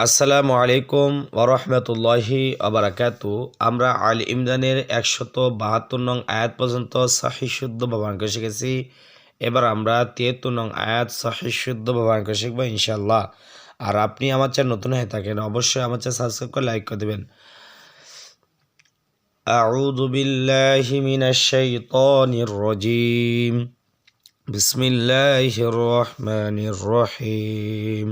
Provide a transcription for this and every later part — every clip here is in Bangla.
আসসালামু আলাইকুম ওরহমতুল্লাহি আবরাকাতু আমরা আল ইমরানের একশত বাহাত্তর নং আয়াত পর্যন্ত সাহি শুদ্ধ ব্যবহার করে শিখেছি এবার আমরা তিয়াত্তর নং আয়াত সাহি শুদ্ধ ব্যবহার করে শিখবো ইনশাল্লাহ আর আপনি আমার চ্যানেল নতুন হয়ে থাকেন অবশ্যই আমার চ্যানেল সাবস্ক্রাইব করে লাইক করে দেবেন أعوذ بالله من الشيطان الرجيم بسم الله الرحمن الرحيم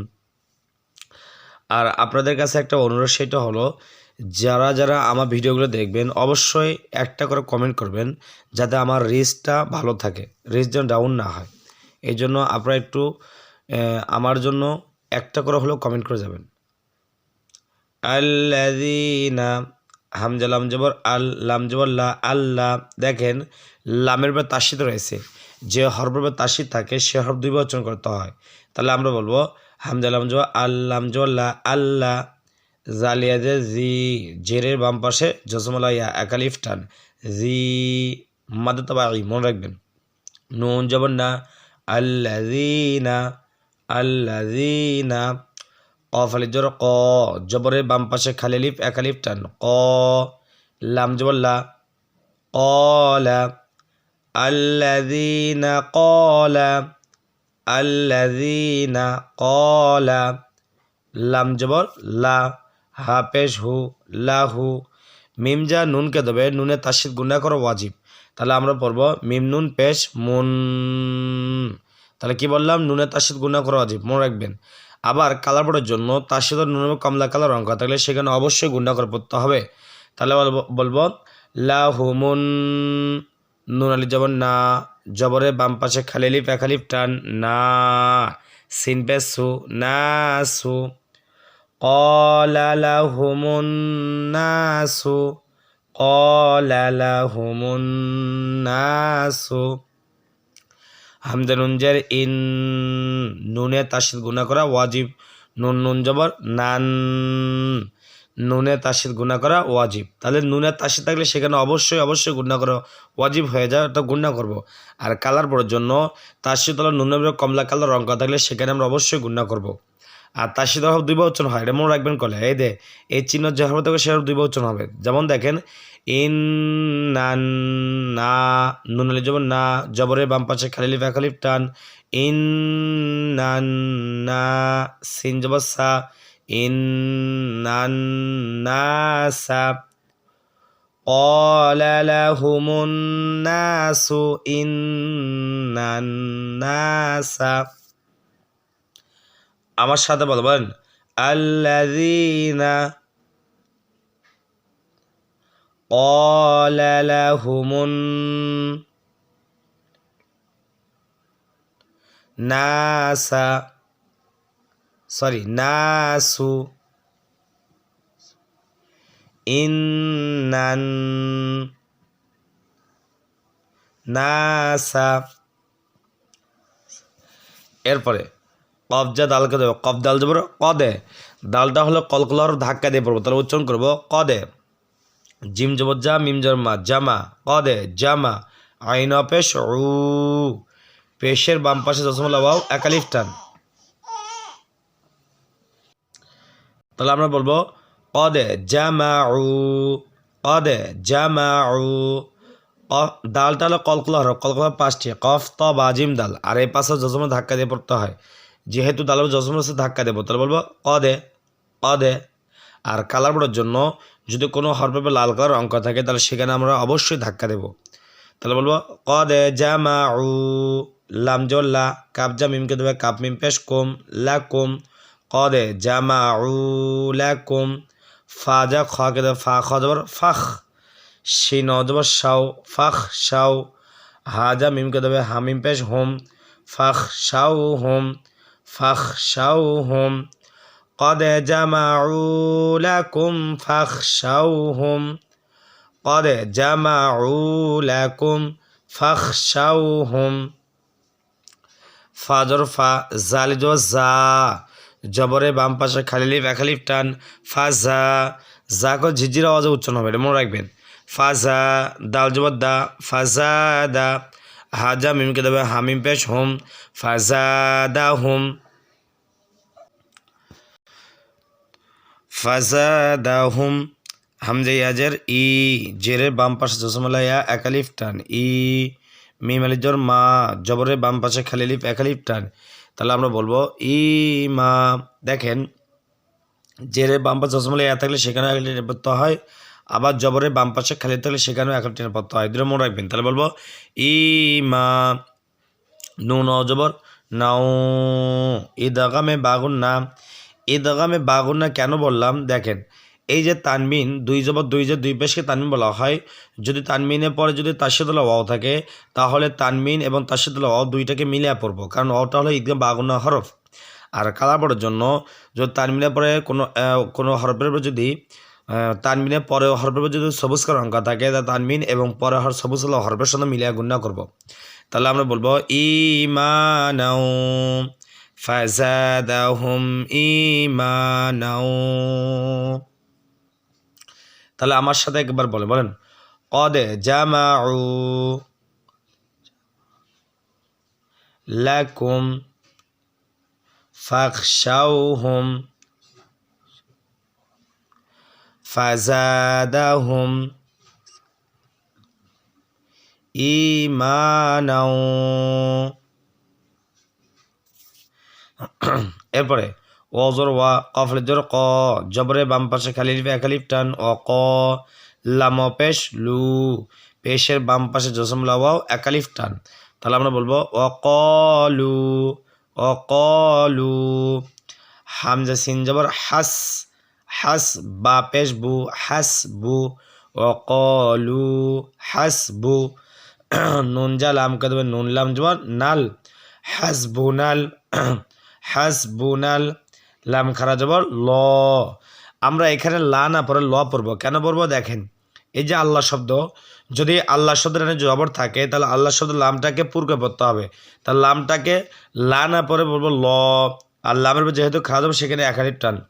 আর আপনাদের কাছে একটা অনুরোধ, সেটা হলো, যারা যারা আমার ভিডিওগুলো দেখবেন, অবশ্যই একটা করে কমেন্ট করবেন, যাতে আমার রিচটা ভালো থাকে রিচ যেন ডাউন না হয়। এই জন্য আপনারা একটু আমার জন্য একটা করে হলেও কমেন্ট করে যাবেন। আল্লাদিনা হামজা লাম জবর, আল, লাম জবর, লা আল্লাহ দেখেন, লামের পর তাসিদ রয়েছে। যে হরফের পর তাসিদ থাকে, সে হরফ দুই বচন করতে হয়। তাহলে আমরা বলব হামজা লাম জবর আল লাম জবর লা আল্লাহ জালিয়াদে জি, জেরের বাম পাশে, জসমলা, ইয়া একালিফ টান, জি মাদে তবাই মনে রাখবেন। নুন, জবর না আল্লাদিনা আল্লাদিনা কফ আলি জোর ক, জবরের বাম পাশে খালি লিফ একালিফ টান, ক, লাম জবর লা কলা আল্লাদিনা কলা আল্লাদিনা কলা লাম জবর, লা, হা, পেশ, হু লাহু মিম যা নুনকে দেবে, নুনে তাসিদ গুণা করো, ওয়াজিব। তাহলে আমরা পড়ব মিম, নুন, পেশ, মুন। তাহলে কি বললাম? নুনে তাসিদ গুণা করো, ওয়াজিব, মনে রাখবেন। আবার কালার পড়ার জন্য তাসিদ এবং কমলা কালার অঙ্ক থাকলে সেখানে অবশ্যই গুণা করে পড়তে হবে। তাহলে বলব লাহুমুন নুন আলি জবর, না। জবরের বাম পাশে খালিলিপ একালিপ টান না সিনপে সু, না সু। অলালাহোমন না সু হামদেনুঞ্জের ইন, নুনে তাসিদ গুণা করা, ওয়াজিব নুন নুন জবর, নান। নুনে তাসিদ গুণা করা ওয়াজিব। তাহলে নুনে তাসিদ থাকলে সেখানে অবশ্যই অবশ্যই গুণা করা ওয়াজিব হয়ে যায়, ওটা গুণা করব। আর কালার পড়ার জন্য তাসিদ হলো নুনের কমলা কালার রঙ করা থাকলে সেখানে আমরা অবশ্যই গুণা করব। আর সাথে হবে দুই বচন হয়, এটা মনে রাখবেন কলে। এই দে এই চিহ্ন যে হবে তবে সে দুই বচন হবে। যেমন দেখেন, ইন নান না, নুন আলি জবর, না, জবরের বাম পাশে খালিলিফ একালিফ টান। ইন না, সিন জবর, সা ইন নান না সা قال لهم الناس إن الناس আমার সাথে বলবেন আল্লাযীনা قال لهم الناس সরি নাসু ইন্নান নাসা এরপরে কবজা দালকে দেবো কব দাল দেবো কদে। দালটা হলো কলকলার ধাক্কা দিয়ে পড়ব, তাহলে উচ্চারণ করব, কদে। জিম জবর যা, মিম জমা, জামা, কদে, জামা। আইন পেশ পেশের বাম পাশে জসমলা বাউ একালিফ টান। তাহলে আমরা বলব কদে জামা উ কদে জামা উ দালটা হলো কলকলা হরফ কলকলা পাঁচটি, কফ, ত, বা, জিম দাল আর এই পাশে জসমে ধাক্কা দিয়ে পড়তে হয়। যেহেতু দালের জজমের সাথে ধাক্কা দেবো তাহলে বলব, অদে অদে। আর কালার পড়ার জন্য যদি কোনো হরপেপে লাল কালার অঙ্ক থাকে, তাহলে সেখানে আমরা অবশ্যই ধাক্কা দেব। তাহলে বলব কদে জামা উ লাম জল্লা কাপ মিমকে দেবে কাপ মিম, পেশ কম, লা কুম। কদে জামা উ লা কুম ফা যা খকে দেবে ফা খ দেবার ফাখ সি ন দেবার শাও ফাখ শাও হা যা মিমকে দেবে হামিম পেশ হোম ফাখ শাও হোম فاخشوهم قد جمعوا لكم فاخشوهم قد جمعوا لكم فاخشوهم ফাজর ফা জালিজ জা জবরে বাম পাশে খালিলিফ একালিফ টান, ফাজা যা করে ঝিঝির আওয়াজে উচ্চারণ হবে, এটা মনে রাখবেন। ফাজা, দাল জবর দা, ফাজা দা, হাজা মিমকে দেবে হামিম পেশ হোম, ফাজা দা হোম। ফাজাদাহুম হামজে ইয়াজের ই জেরের বাম পাশে জসমলা ইয়া, একালিফ টান, ই, মিম আলিজর মা জবরের বাম পাশে খালিলিফ একালিফ টান তাহলে আমরা বলব ই মা দেখেন জেরের বাম পাশে জসমলা ইয়া থাকলে সেখানেও একালিফ নিরাপত্ত হয়, আবার জবরে বাম পাশে খালি থাকলে সেখানেও একালিফ নিরাপত্ত হয়। দুটো মনে রাখবেন। তাহলে বলব ই মা নুন জবর, নাও ঈদগামে বাগুন না, এ ঈদগামে বাগুন না কেন বললাম? দেখেন এই যে তানমিন, দুই জবর দুই যে দুই পেশকে তানমিন বলা হয়, যদি তানমিনের পরে যদি তাশিদুল্লাহ ওয়াও থাকে, তাহলে তানমিন এবং তাশিদুল্লাহ ওয়াও দুইটাকে মিলিয়ে পড়ব, কারণ ওটা হলো ঈদগাম বাগুনা হরফ। আর কালাপড়ের জন্য, যদি তানমিনের পরে কোনো কোনো হরফের যদি তানমিনের পরে হরফের যদি সবুজ করা অঙ্ক থাকে, তা তানমিন এবং পরে হর, সবুজ হলো হরফের সঙ্গে মিলিয়ে গুণনা করব। তাহলে আমরা বলব ইমানাও ফাজাদাহুম ইমানাও তাহলে আমার সাথে একবার বলে বলেন। কদে জামাউ লাকুম ফাখশাউহুম ফাজাদাহুম ইমানাও এরপরে ওজর ওয়া কফলের জোর ক, জবরে বাম পাশে খালি লিপে একালিপ টান অ, ক লাম পেশ, লু, পেশের বাম পাশে জসম লাওয়াও একালিফ টান। তাহলে আমরা বলব অকলু অকলু হামজা, সিন, জবর, হাস হাস, বা, পেশ, বু, হাস, বু, অ অকলু হাস, বু, নুন যা লাম, কে দেবে? নুন, লাম, জবর, নাল হাসবুনাল হাসবুনাল লাম খারা জবর, ল। আমরা এখানে লা না পরে ল পড়ব। কেন পড়ব? দেখেন, এই যে আল্লাহ শব্দ, যদি আল্লাহ শব্দের এখানে জবর থাকে, তাহলে আল্লাহ শব্দ লামটাকে পূর্বে পড়তে হবে। তাহলে লামটাকে লা না পরে বলব ল। আর লামের যেহেতু খাওয়া যাবে সেখানে একাধিক টান।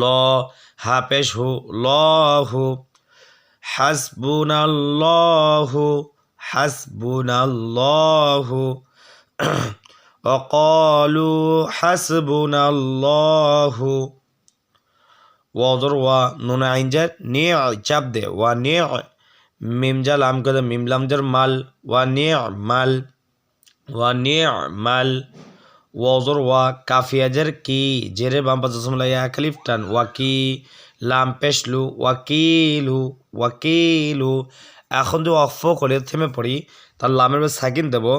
ল, হা, পেশ, হু, ল, হু। হাসবুনাল্লাহু হাসবুনাল্লাহু। وقالوا حسبنا الله ওয়াজর ওয়া নুন আইনজার নিয়ে চাপ দে ওয়া নিয়ে মিম যা লাম করে মিম লাম জার মাল ওয়া নিয়ে মাল ওয়া নিয়ে মাল ওয়াজর ওয়া কাফিয়াজার কি জেরে বাম পাশে সমলা ইয়া খালিফ টান ওয়াকি লাম পেশলু ওয়াকিলু ওয়াকিলু এখন যদি অফ করে থেমে পড়ি তার লামের উপর সাকিন দেবো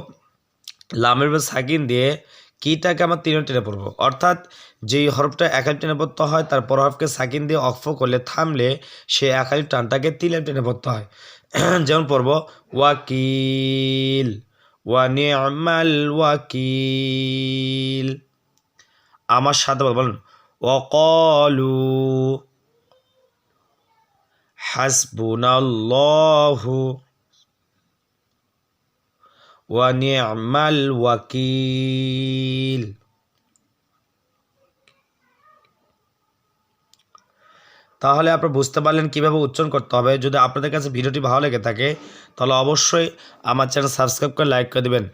লামের উপর সাকিন দিয়ে কিটাকে আমার তিনও টেনে পড়ব। অর্থাৎ যেই হরফটা একাল টেনে পড়তে হয়, তার পর হরফকে সাকিন দিয়ে অক্ফ করলে, থামলে সে একালি টানটাকে তিলে টেনে পড়তে হয়। যেমন পড়ব, ওয়াকিল ওয়া নি'মাল ওয়াকিল। আমার সাথে বল, বলেন, ওয়াকালু হাসবুনাল্লাহু ওয়ানিয়ামাল الوكيل তাহলে আপনারা বুঝতে পারলেন কীভাবে উচ্চারণ করতে হবে। যদি আপনাদের কাছে ভিডিওটি ভালো লেগে থাকে, তাহলে অবশ্যই আমার চ্যানেল সাবস্ক্রাইব করে লাইক করে দেবেন।